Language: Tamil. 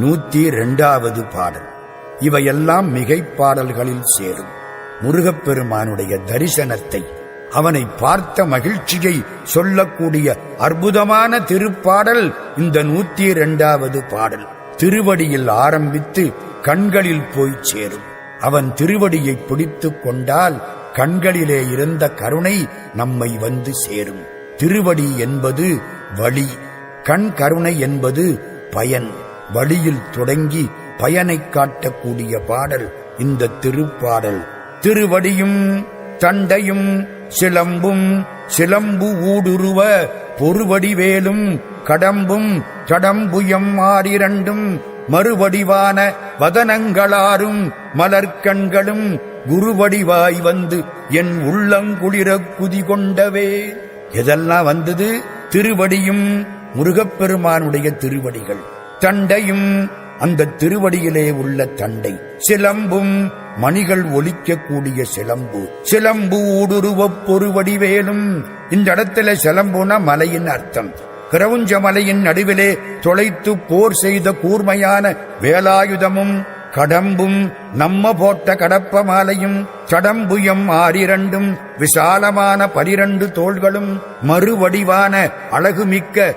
நூத்தி இரண்டாவது பாடல். இவையெல்லாம் மிகைப்பாடல்களில் சேரும். முருகப்பெருமானுடைய தரிசனத்தை அவனை பார்த்த மகிழ்ச்சியை சொல்லக்கூடிய அற்புதமான திருப்பாடல் இந்த நூத்தி இரண்டாவது பாடல். திருவடியில் ஆரம்பித்து கண்களில் போய் சேரும். அவன் திருவடியை பிடித்துக் கொண்டால் கண்களிலே இருந்த கருணை நம்மை வந்து சேரும். திருவடி என்பது வழி கண் கருணை என்பது பயன். வழியில் தொடங்கி பயனைக் காட்டக்கூடிய பாடல் இந்த திருப்பாடல். திருவடியும் தண்டையும் சிலம்பும் சிலம்பு ஊடுருவ பொறுவடிவேலும் கடம்பும் கடம்புயம் ஆறிரண்டும் மறுவடிவான வதனங்களாரும் மலர்க்கண்களும் குருவடிவாய் வந்து என் உள்ளங்குளிர குதி கொண்டவே. எதெல்லாம் வந்தது? திருவடியும் முருகப்பெருமானுடைய திருவடிகள். தண்டையும் அந்த திருவடியிலே உள்ள தண்டை. சிலம்பும் மணிகள் ஒலிக்கக்கூடிய சிலம்பு. சிலம்பு ஊடுருவப் பொறுவடிவேலும் இந்த இடத்துல சிலம்புனா மலையின் அர்த்தம். கிரவுஞ்ச மலையின் நடுவிலே தொலைத்து போர் செய்த கூர்மையான வேலாயுதமும் கடம்பும் நம்ம போட்ட கடப்ப மாலையும் சடம்புயம் ஆறிரண்டும் விசாலமான பனிரண்டு தோள்களும் மறுவடிவான அழகுமிக்க